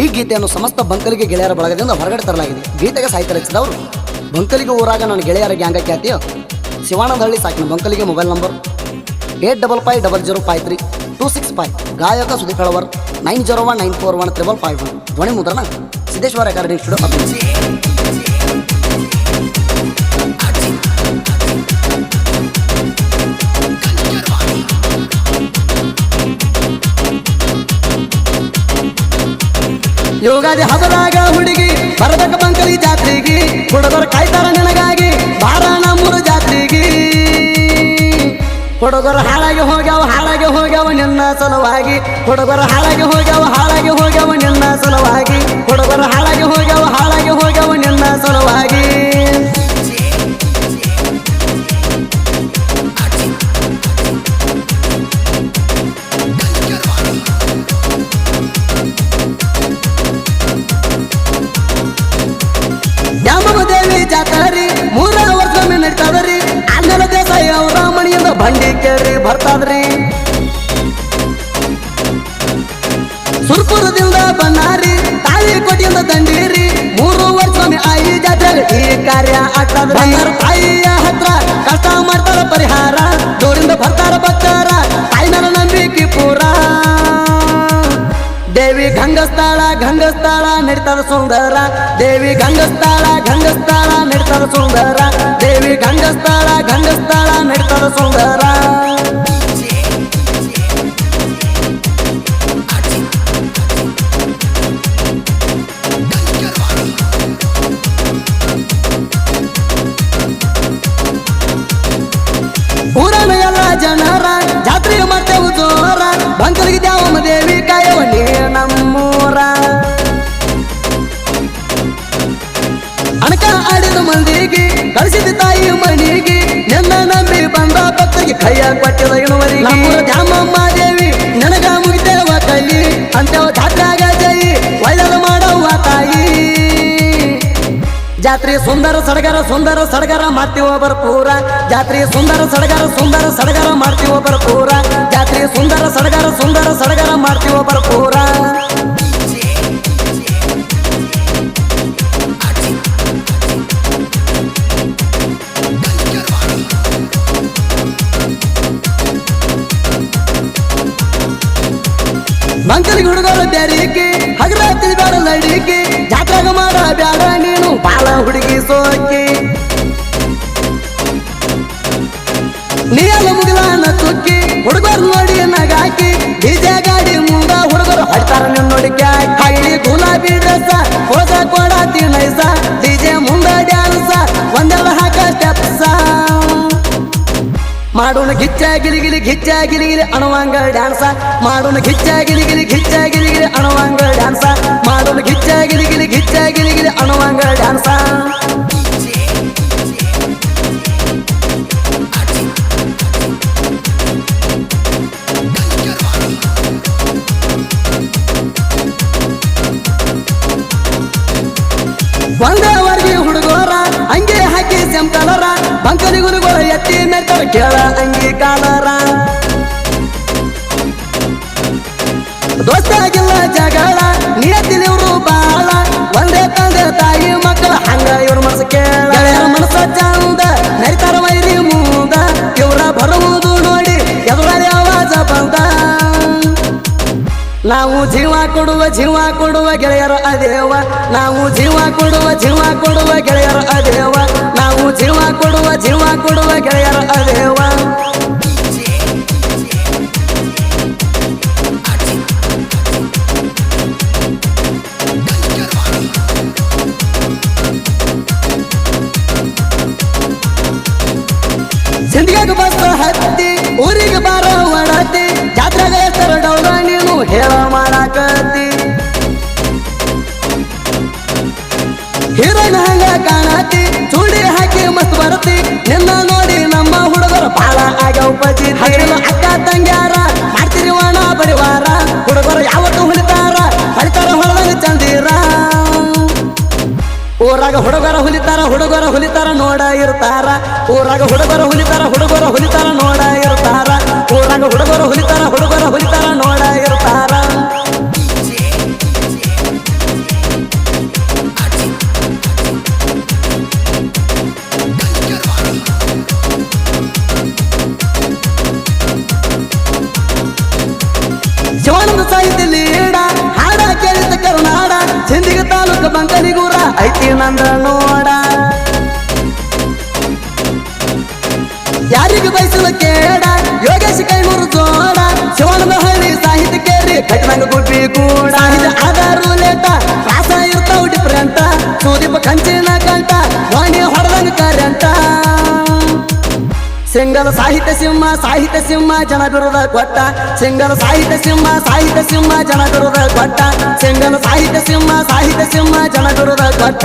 ಈ ಗೀತೆಯನ್ನು ಸಮಸ್ತ ಬಂಕಲಿಗೆ ಗೆಳೆಯರ ಬಳಗದಿಂದ ಹೊರಗಡೆ ತರಲಾಗಿದೆ. ಗೀತೆಗೆ ಸಾಹಿತ್ಯ ರಚಿಸಿದವರು ಬಂಕಲಿಗೆ ಊರಾಗ ನನ್ನ ಗೆಳೆಯರ ಗ್ಯಾಂಗ ಖ್ಯಾತಿಯ ಶಿವಾನಂದಹಳ್ಳಿ ಸಾಕಿನ ಬಂಕಲಿಗೆ mobile number eight double five double zero five three two six five. ಗಾಯಕ Sudeep Kalavar nine zero one nine four one triple five one. ಧ್ವನಿ ಮುದ್ರಣ ಸಿದ್ದೇಶ್ವರ ಅಕಾಡೆಮಿ ಸ್ಟುಡಿಯೋ. ಯೋಗಾದಿ ಹಬ್ಬದಾಗ ಹುಡುಗಿ, ಬರಬೇಕ ಬಂಕಲಿ ಜಾತ್ರೆಗೆ. ಹುಡುಗರು ಕಾಯ್ತಾರ ನಿನಗಾಗಿ ಬಾರ ನಮ್ಮೂರ ಜಾತ್ರೆಗೆ. ಹುಡುಗರು ಹಾಳಾಗಿ ಹೋಗ್ಯಾವ ಹಾಳಾಗಿ ಹೋಗ್ಯಾವ ನಿನ್ನ ಸಲುವಾಗಿ. ಹುಡುಗರು ಹಾಳಾಗಿ ಹೋಗ್ಯಾವ ಹಾಳಾಗಿ ಹೋಗ್ಯಾವ ನಿನ್ನ ಸಲುವಾಗಿ. ಹುಡುಗರು ಹಾಳಾಗಿ ಹೋಗ್ಯಾವ ಹಾಳಾಗಿ ಹೋಗ್ಯಾವ ನಿನ್ನ ಸಲುವಾಗಿ. ಕೇರಿ ಬರ್ತಾದ್ರಿ. ಸುರ್ಪುರದಿಂದ ಬನ್ನಾರಿ ಕೊಟ್ಟಿಂದ ದಂಡೀರಿ ಮೂರು ವರ್ಷ ಆಯಿ ಜಾತ್ರೆ ಈ ಕಾರ್ಯ ಆಗ್ತದ್ರಿ. ತಾಯಿಯ ಹತ್ರ ಕಷ್ಟ ಮಾಡ್ತಾರ ಪರಿಹಾರ ದೂರಿಂದ ಬರ್ತಾರ ಭಕ್ತರ ತಾಯಿ ಮೇಲೆ ನಂಬಿಕೆ ಪೂರ. ದೇವಿ ಗಂಗಸ್ಥಳ ಗಂಗಸ್ಥಳ ನಡೀತಾರ ಸುಂದರ. ದೇವಿ ಗಂಗಸ್ಥಳ ಗಂಗಸ್ಥಳ ನಡೀತಾರ ಸುಂದರ. ದೇವಿ ಗಂಗಸ್ಥಳ ಗಂಗಸ್ಥಳ ನಡೀತಾರ ಸುಂದರ. ಭಕ್ತರಿಗೆ ಕೈಯ ಕೊಟ್ಟಿದ ಇಳುವರಿಗೆ ನಮ್ಮೂರ ದ್ಯಾಮಮ್ಮ ದೇವಿ, ನನಗ ಮುಗಿತೇವ ಕಲಿ. ಅಂತವ ಜಾತ್ರೆಯಾಗ ಜೈ ಒಳ್ಳೆದ ಮಾಡವ್ವ ತಾಯಿ. ಜಾತ್ರೆ ಸುಂದರ ಸಡಗರ ಸುಂದರ ಸಡಗರ ಮಾಡ್ತೀವ ಪೂರ ಜಾತ್ರೆ ಸುಂದರ ಸಡಗರ ಸುಂದರ ಸಡಗರ ಮಾಡ್ತೀವ ಪೂರ ಜಾತ್ರೆ ಸುಂದರ ಸಡಗರ ಸುಂದರ ಸಡಗರ ಮಾಡ್ತೀವ ಭರ್ಪೂರ ಮಂಕಲಿಗೆ ಹುಡುಗರ ಬ್ಯಾರಿಕೆ ಹಗಲ ತಿಳಿದಾರ ಮಾಡೋಣ ಗಿಚ್ಚ ಗಿಲಿಗಿಲಿ ಗಿಚ್ಚ ಗಿಲಿಗಿಲಿ ಅಣವಂಗ ಡ್ಯಾನ್ಸ ಮಾಡೋಣ ಗಿಚ್ಚ ಗಿಲಿಗಿಲಿ ಗಿಚ್ಚ ಗಿಲಿಗಿಲಿ ಅಣವಂಗ ಡ್ಯಾನ್ಸ ಮಾಡೋಣ ಗಿಚ್ಚ ಗಿಲಿಗಿಲಿ ಗಿಚ್ಚ ಗಿಲಿಗಿಲಿ ಅಣವಂಗ ಡ್ಯಾನ್ಸ ಒಂದೇ ವರ್ಗಿ ಹುಡುಗೋರ ಅಂಗಿ ಹಾಕಿ ಸೆಮ್ ಬಂಕಲಿ ಗುರುಗಳ ಎತ್ತಿ ಮೆರ್ತಾರ ಕೇಳ ಅಂಗೀಕಾರ. ದೋಸ್ತಾಗಿಲ್ಲ ಜಗಳ, ನಿಯತ್ತಿಲಿ ಇವ್ರು ಬಾಳ. ಒಂದೇ ತಂದೆ ತಾಯಿ ಮಕ್ಕಳ ಹಂಗ ಇವ್ರ ಮನಸ್ಸು ಕೇಳ. ಮನಸ ಮನಸ್ಸ ಚಂದ, ನರಿತಾರ ವೈರಿ ಮುಂದ. ಇವ್ರ ಬರುವುದು ನೋಡಿ ಎದುರಾಳಿ ಆವಾಜ ಬಂದ. ನಾವು ಜೀವ ಕೊಡುವ ಜೀವ ಕೊಡುವ ಗೆಳೆಯರ ಅದೇವ. ನಾವು ಜೀವ ಕೊಡುವ ಜೀವ ಕೊಡುವ ಗೆಳೆಯರ ಜೀವ ಕೊಡುವ ಗೆಳೆಯರ ಅದೇವ? ಸಿಂಧಿಗಾಗ ನಿನ್ನ ನೋಡಿ ನಮ್ಮ ಹುಡುಗರು ಬಾಳ ಆಗ್ಯಾವ ಪಜಿ ಅಕ್ಕ ತಂಗ್ಯಾರ ಮಾಡ್ತೀರಿ ಒಣ ಪರಿವಾರ. ಹುಡುಗರು ಯಾವತ್ತು ಹುಲಿತಾರ ಹಳಿತಾರ ಹೊಳದಂಗ ಚಂದೀರ. ಊರಾಗ ಹುಡುಗರ ಹುಲಿತಾರ ಹುಡುಗರ ಹುಲಿತಾರ ನೋಡ ಇರ್ತಾರ. ಊರಾಗ ಹುಡುಗರ ಹುಲಿತಾರ ಹುಡುಗರ ಹುಲಿತಾರ ನೋಡ ಶಿವಾನಂದ ಸಾಹಿತ್ಯದಲ್ಲಿ ಹೇಳ ಹಾಡ ಕೇಳಿದ ಕರುನಾಡ ಸಿಂದಿಗ ತಾಲೂಕು ಬಂಕನಿಗೂರ ಐತಿ ನಂದ ನೋಡ. ಯಾರಿಗೂ ಬಯಸಲು ಕೇಳ ಯೋಗೇಶ್ ಕೈನೂರು ಜೋಡ, ಶಿವಾನಂದ ಹಳ್ಳಿ ಸಾಹಿತ್ಯ ಕೇರಿ ಕೈತನಂಗ ಗುಬ್ಬಿ ಕೂಡ. ಆಧಾರ ಲೇಟ ಸಿಂಗಲ್ ಸಾಹಿತ್ಯ ಸಿಂಹ ಸಾಹಿತ್ಯ ಸಿಂಹ ಜನ ಬಿರುದ ಕೊಟ್ಟ. ಸಿಂಗಲ್ ಸಾಹಿತ್ಯ ಸಿಂಹ ಸಾಹಿತ್ಯ ಸಿಂಹ ಜನ ಬಿರುದ ಕೊಟ್ಟ. ಸಿಂಗಲ್ ಸಾಹಿತ್ಯ ಸಿಂಹ ಸಾಹಿತ್ಯ ಸಿಂಹ ಜನ ಬಿರುದ ಕೊಟ್ಟ.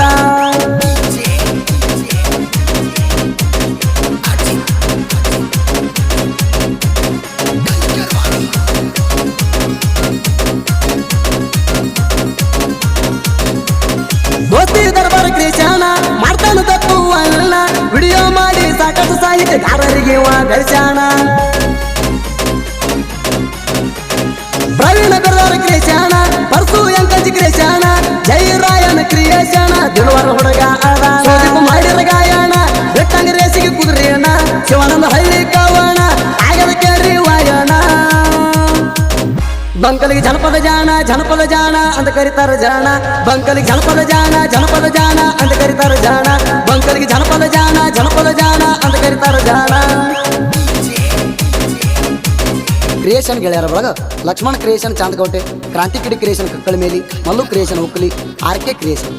ದೋಸ್ತಿ ದರ್ಬಾರ್ ಕೃಷ್ಣ ಮಾಡ್ತಾನ ತಪ್ಪು ಅಲ್ಲ. ವಿಡಿಯೋ ಮಾಡಿ ಸಾಕಷ್ಟು ಸಾಹಿತ್ಯಗಾರರಿಗೆ ಇವ ಗಳಿಸ್ಯಾಣ ಪ್ರವೀಣ ಬೆರದಾರ ಕೃಷ್ಣ ಪರ್ಸು ಎಂಕಜಿ ಕೃಷ್ಣ ಜೈ ರಾಯನ ಕ್ರಿಯೇಶನ ದಿನವಾರ ಹುಡುಗ ಅದ ಮಾಡಿರ ಗಾಯಣ ಬೆಟ್ಟಂಗ ರೇಸಿಗೆ ಕುದುರೆಯಣ ಶಿವಾನಂದ ಬಂಕಲಿಗೆ ಜನಪದ ಜಾಣ ಜನಪದ ಜಾಣ ಅಂತ ಕರೀತಾರ ಜಾಣ ಬಂಕಲಿಗೆ ಜನಪದ ಜಾಣ ಜನಪದ ಜಾಣ ಅಂತ ಕರೀತಾರ ಜಾಣ ಬಂಕಲಿಗೆ ಜನಪದ ಜಾಣ ಜನಪದ ಜಾಣ ಅಂತ ಕರಿತಾರ ಜಾಣ ಕ್ರಿಯೇಷನ್ ಗೆಳೆಯರ ಒಳಗ ಲಕ್ಷ್ಮಣ್ ಕ್ರಿಯೇಷನ್ ಚಾಂದಕೋಟೆ ಕ್ರಾಂತಿ ಕಿಡಿ ಕ್ರಿಯೇಷನ್ ಕಕ್ಕಳ ಮೇಲಿ, Mallu creation Ukkali R K creation